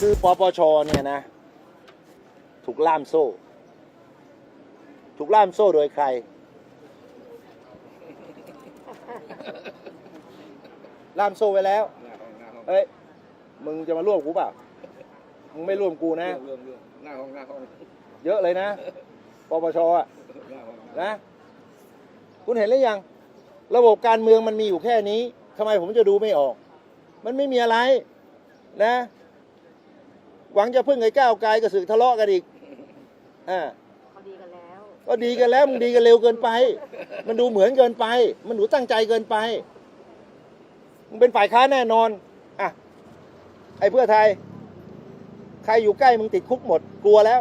คือปปชเนี่ยนะ ถูกล่ามโซ่ ถูกล่ามโซ่โดยใคร ล่ามโซ่ไว้แล้วเอ้ยมึงจะมาร่วมกูเปล่ามึงไม่ร่วมกูนะเรื่องเรื่องหน้าห้องหน้าห้องเยอะเลยนะปปชอะหน้าห้องนะ คุณเห็นหรือยัง ระบบการเมืองมันมีอยู่แค่นี้ทำไมผมจะดูไม่ออก มันไม่มีอะไรนะ หวังจะพึ่งไอ้ก้าวไกลกับสึกทะเลาะกันอีกอ่าเขาดีกันแล้ว ก็ดีกันแล้วมึงดีกันเร็วเกินไป มันดูเหมือนเกินไป มันหนูตั้งใจเกินไปมึงเป็นฝ่ายค้านแน่นอนอะไอ้เพื่อไทย ใครอยู่ใกล้มึงติดคุกหมด กลัวแล้ว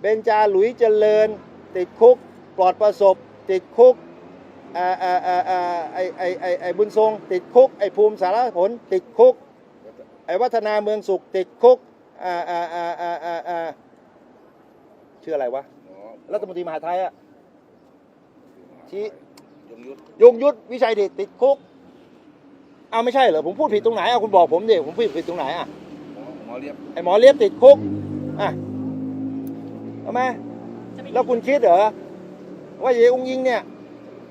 เบนจาหลุยเจริญ ติดคุก ปลอดประสบ ติดคุกอ่าอ่าอ่าอ่าไอ้ไอ้ไอ้ไอ้บุญทรง ติดคุก ไอ้ภูมิสารผล ติดคุก ไอ้วัฒนาเมืองสุขติดคุกอ่าอ่าอ่าอ่าอ่าอ่าชื่ออะไรวะอ๋อรัฐมนตรีมหาดไทยอะชี้ยงยุทธยงยุทธวิชัยดิตติดคุกเอาไม่ใช่เหรอผมพูดผิดตรงไหนเอาคุณบอกผมดิผมพูดผิดตรงไหนอะหมอหมอเรียบไอหมอเลียบติดคุกอะทำไมแล้วคุณคิดเหรอว่าเยองยิงเนี่ย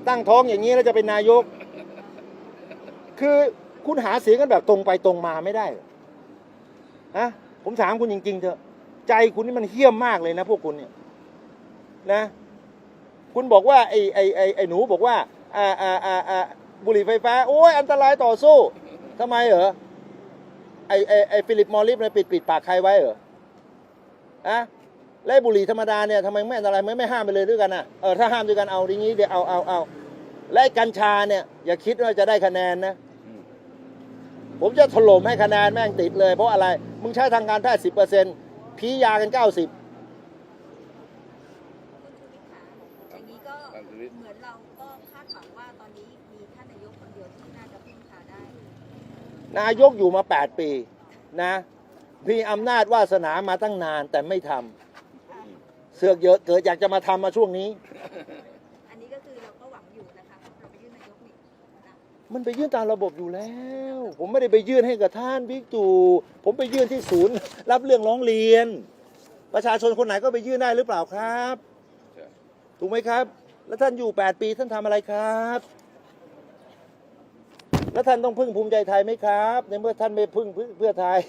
ตั้งท้องอย่างนี้แล้วจะเป็นนายก คือคุณหาเสียงกันแบบตรงไปตรงมาไม่ได้เหรอ ฮะผมถามคุณจริงๆเถอะ ใจคุณนี่มันเหี้ยมมากเลยนะพวกคุณเนี่ยนะ คุณบอกว่าไอ้ไอ้ไอ้ไอ้หนูบอกว่าอ่าอ่าอ่าอ่าบุหรี่ไฟฟ้า โอ้ยอันตรายต่อสู้ทำไมเหรอไอ้ไอ้ไอ้ฟิลิปมอริสเนี่ยปิดปิดปากใครไว้เหรออะแล้วไอ้บุหรี่ธรรมดาเนี่ยทำไมไม่อันตรายไม่ไม่ห้ามไปเลยด้วยกันอะเออถ้าห้ามด้วยกันเอาอย่างนี้เดี๋ยวเอาเอาเอาและไอ้กัญชาเนี่ยอย่าคิดว่าจะได้คะแนนนะ ผมจะถล่มให้คะแนนแม่งติดเลย เพราะอะไร มึงใช้ทางการแพทย์สิบเปอร์เซ็นต์พียากันเก้าสิบอย่างนี้ก็ตามชีวิตเหมือนเราก็คาดหวังว่าตอนนี้มีท่านนายกคนเดียวที่น่าจะพึ่งพาได้ นายกอยู่มา8ปีนะมีอำนาจวาสนามาตั้งนานแต่ไม่ทำเสือกเยอะเกิดอยากจะมาทำมาช่วงนี้ อันนี้ก็คือเราก็หวังอยู่นะคะเราไปยื่นนายกนี่ มันไปยื่นตามระบบอยู่แล้ว ผมไม่ได้ไปยื่นให้กับท่านบิ๊กตู่ผมไปยื่นที่ศูนย์ รับเรื่องร้องเรียน ประชาชนคนไหนก็ไปยื่นได้หรือเปล่าครับ ถูกไหมครับ แล้วท่านอยู่ 8 ปีท่านทำอะไรครับ แล้วท่านต้องพึ่งภูมิใจไทยไหมครับ ในเมื่อท่านไม่พึ่งเพื่อไทย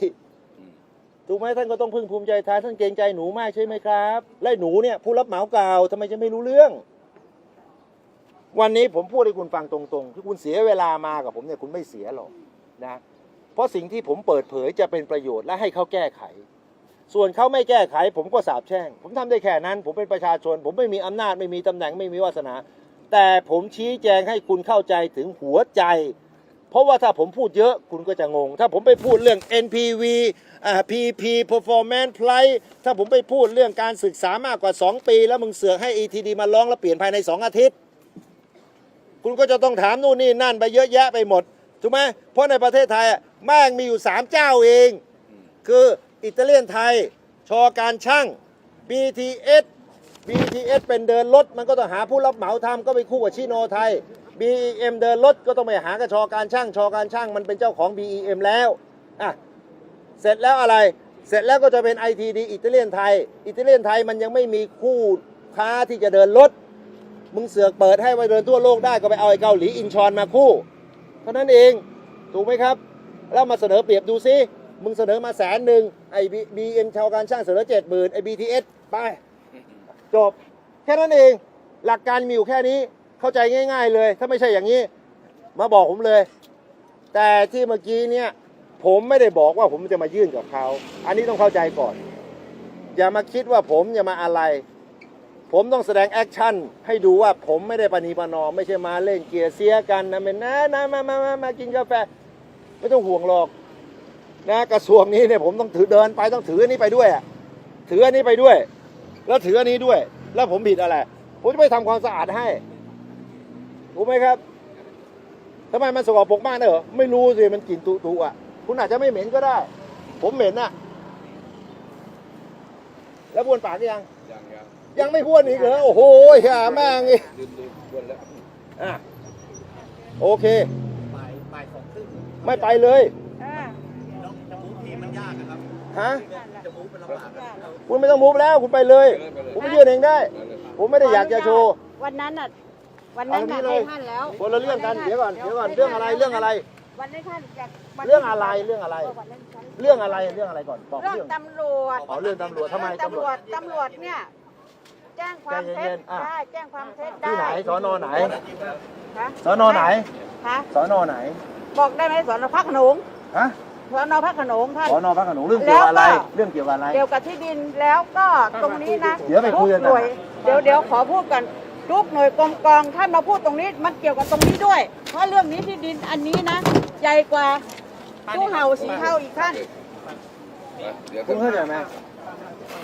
ถูกไหมท่านก็ต้องพึ่งภูมิใจไทยท่านเกรงใจหนูมากใช่ไหมครับ และหนูเนี่ยผู้รับเหมาเก่าทำไมจะไม่รู้เรื่อง วันนี้ผมพูดให้คุณฟังตรงๆ ที่คุณเสียเวลามากับผมเนี่ยคุณไม่เสียหรอกนะ เพราะสิ่งที่ผมเปิดเผยจะเป็นประโยชน์และให้เขาแก้ไข ส่วนเขาไม่แก้ไข ผมก็สาบแช่ง ผมทำได้แค่นั้น ผมเป็นประชาชน ผมไม่มีอำนาจไม่มีตำแหน่งไม่มีวาสนา แต่ผมชี้แจงให้คุณเข้าใจถึงหัวใจ เพราะว่าถ้าผมพูดเยอะคุณก็จะงง ถ้าผมไปพูดเรื่อง NPV อ่า PP performance price ถ้าผมไปพูดเรื่องการศึกษามากกว่า 2 ปี แล้วมึงเสือกให้ ETD มาร้องแล้วเปลี่ยนภายใน 2 อาทิตย์ คุณก็จะต้องถามนู่นนี่นั่นไปเยอะแยะไปหมดถูกไหมเพราะในประเทศไทยแม่งมีอยู่ 3 เจ้าเอง คืออิตาเลียนไทย ชอการช่าง BTS BTS เป็นเดินรถมันก็ต้องหาผู้รับเหมาทำก็ไปคู่กับชิโนไทย BEM เดินรถก็ต้องไปหากับชอการช่าง ชอการช่างมันเป็นเจ้าของ BEM แล้วอะเสร็จแล้วอะไรเสร็จแล้วก็จะเป็น ITD อิตาเลียนไทย อิตาเลียนไทยมันยังไม่มีคู่ค้าที่จะเดินรถ มึงเสือกเปิดให้ไปเดินทั่วโลกได้ก็ไปเอาไอ้เกาหลีอินชอนมาคู่เท่านั้นเองถูกไหมครับ แล้วมาเสนอเปรียบดูซิมึงเสนอมาแสนหนึ่งไอ้บีเอ็มชาวการช่างเสนอเจ็ดหมื่นไอ้บีทีเอสไปจบ แค่นั้นเอง หลักการมีอยู่แค่นี้เข้าใจง่าย ๆ เลย ถ้าไม่ใช่อย่างนี้ มาบอกผมเลย แต่ที่เมื่อกี้เนี่ย ผมไม่ได้บอกว่าผมจะมายื่นกับเขา อันนี้ต้องเข้าใจก่อน อย่ามาคิดว่าผมอย่ามาอะไร ผมต้องแสดงแอคชั่นให้ดูว่าผมไม่ได้ปณีประนอมไม่ใช่มาเล่นเกียร์เสียกันนะเป็นนะนะมามามามากินกาแฟ ไม่ต้องห่วงหรอกนะกระทรวงนี้เนี่ยผมต้องถือเดินไปต้องถืออันนี้ไปด้วยอะถืออันนี้ไปด้วย แล้วถืออันนี้ด้วย แล้วผมผิดอะไร ผมจะไปทำความสะอาดให้ถูกไหมครับทำไมมันสกปรกมากนะเหรอไม่รู้สิมันกลิ่นตุตุอะ คุณอาจจะไม่เหม็นก็ได้ ผมเหม็นอะ แล้วบ้วนปากหรือยัง ยังยังยังไม่บ้วนอีกเหรอ โอ้โหอย่าแม่งอีกลืมลืมชวนแล้วอะโอเค บ่ายบ่ายสองครึ่งไม่ไปเลยน้องจมูกทีมันยฮะคุณไม่ต้องมูฟแล้ว คุณไปเลย ผมไปยื่นเองได้ผมไม่ได้อยากจะโชว์ วันนั้นอะ วันนั้นเอาน่ะแบบนี้เลย ให้ท่านแล้วคนละเรื่องกัน เดี๋ยวก่อน เดี๋ยวก่อน เรื่องอะไร เรื่องอะไร วันนี้ท่านจากวันเรื่องอะไรเรื่องอะไร วันนั้นท่านเรื่องอะไรเรื่องอะไรก่อนบอกเรื่องเรื่องตำรวจ อ๋อเรื่องตำรวจทำไมเรื่องตำรวจตำรวจเนี่ย แจ้งความใจเท็เย็จนๆอะ ได้แจ้งความเท็จได้ที่ไหนสอนอไหนฮะสอนอไหนฮะสอนอไหนบอกได้ไหมสอนอพักขนงฮะสอนอพักขนงท่าน สอนอพระโขนงเรื่องเกี่ยวกับอะไรแล้วก็ เรื่องเกี่ยวกับอะไร เกี่ยวกับที่ดินแล้วก็ตรงนี้นะเดี๋ยวไปคุยกัน ทุหน่วยเดี๋ยวเดี๋ยวขอพูดกันทุกหน่วยกรมกองท่านมาพูดตรงนี้มันเกี่ยวกับตรงนี้ด้วย เพราะเรื่องนี้ที่ดินอันนี้นะ ใหญ่กว่าตู้เห่าสีเทาอีกท่านเดี๋ยวคุณเข้าใจไหม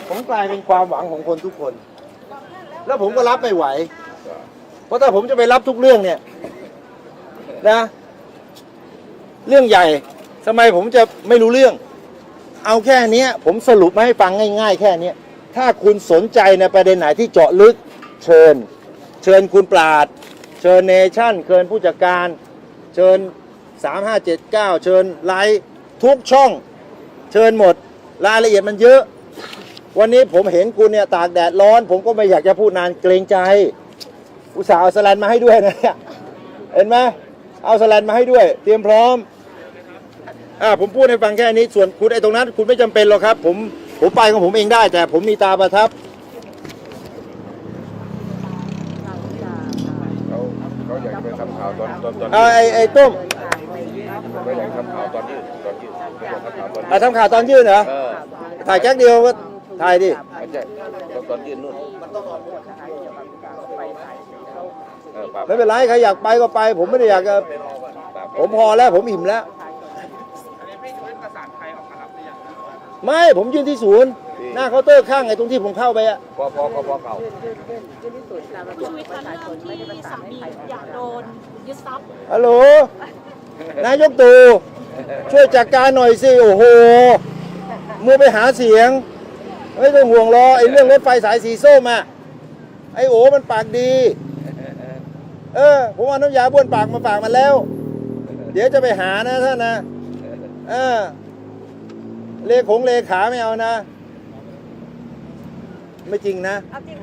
ผมกลายเป็นความหวังของคนทุกคน แล้วผมก็รับไม่ไหว เพราะถ้าผมจะไปรับทุกเรื่องเนี่ยนะ เรื่องใหญ่ทำไมผมจะไม่รู้เรื่อง เอาแค่เนี้ย ผมสรุปมาให้ฟังง่าย ๆ แค่เนี้ยถ้าคุณสนใจในประเด็นไหนที่เจาะลึกเชิญ เชิญคุณปราด เชิญเนชั่นเชิญผู้จัดการ เชิญ 3579 เชิญไลฟ์ทุกช่อง เชิญหมด รายละเอียดมันเยอะ วันนี้ผมเห็นคุณเนี่ยตากแดดร้อน ผมก็ไม่อยากจะพูดนานเกรงใจ อุตส่าห์เอาสแลนมาให้ด้วยนะเนี่ยเห็นไหมเอาสแลนมาให้ด้วย เตรียมพร้อมอ่าผมพูดให้ฟังแค่นี้ส่วนคุณไอ้ตรงนั้น คุณไม่จำเป็นหรอกครับ ผมผมไปของผมเองได้ แต่ผมมีตาประทับเขาเขาอยากจะไปทำข่าวตอนตอนตอนเอาไอ้ไอ้ต้ม เขาอยากทำข่าวตอนยืดตอนยืดเขาอยากทำข่าวตอนยือะดทำข่าวตอนยื่นเหรอ เออถ่ายแก๊กเดียวก็ถ่ายดิ ไม่ใช่ตอนตอนยืดนู่นเออปรับไม่เป็นไรใครอยากไปก็ไป ผมไม่ได้อยากจะปรับผมพอแล้ว ผมอิ่มแล้ว ไม่ผมยืนที่ศูนย์ หน้าเคาน์เตอร์ข้างไอ้ตรงที่ผมเข้าไปอะพอพอพอพอเก่าชีวิตนั้นเรื่องที่สามีอยากโดนยึดทรัพย์ฮัลโหล นายกตู่ช่วยจัดการหน่อยสิ โอ้โหมัวไปหาเสียง ไม่ต้องห่วงรอไอ้เรื่องรถไฟสายสีส้มอะไอ้โอมันปากดี เออ ผมเอาน้ำยาบ้วนปากมาฝากมันแล้ว เดี๋ยวจะไปหานะท่านนะเออเลขงเลขาไม่เอานะ ไม่จริงนะเอาจริง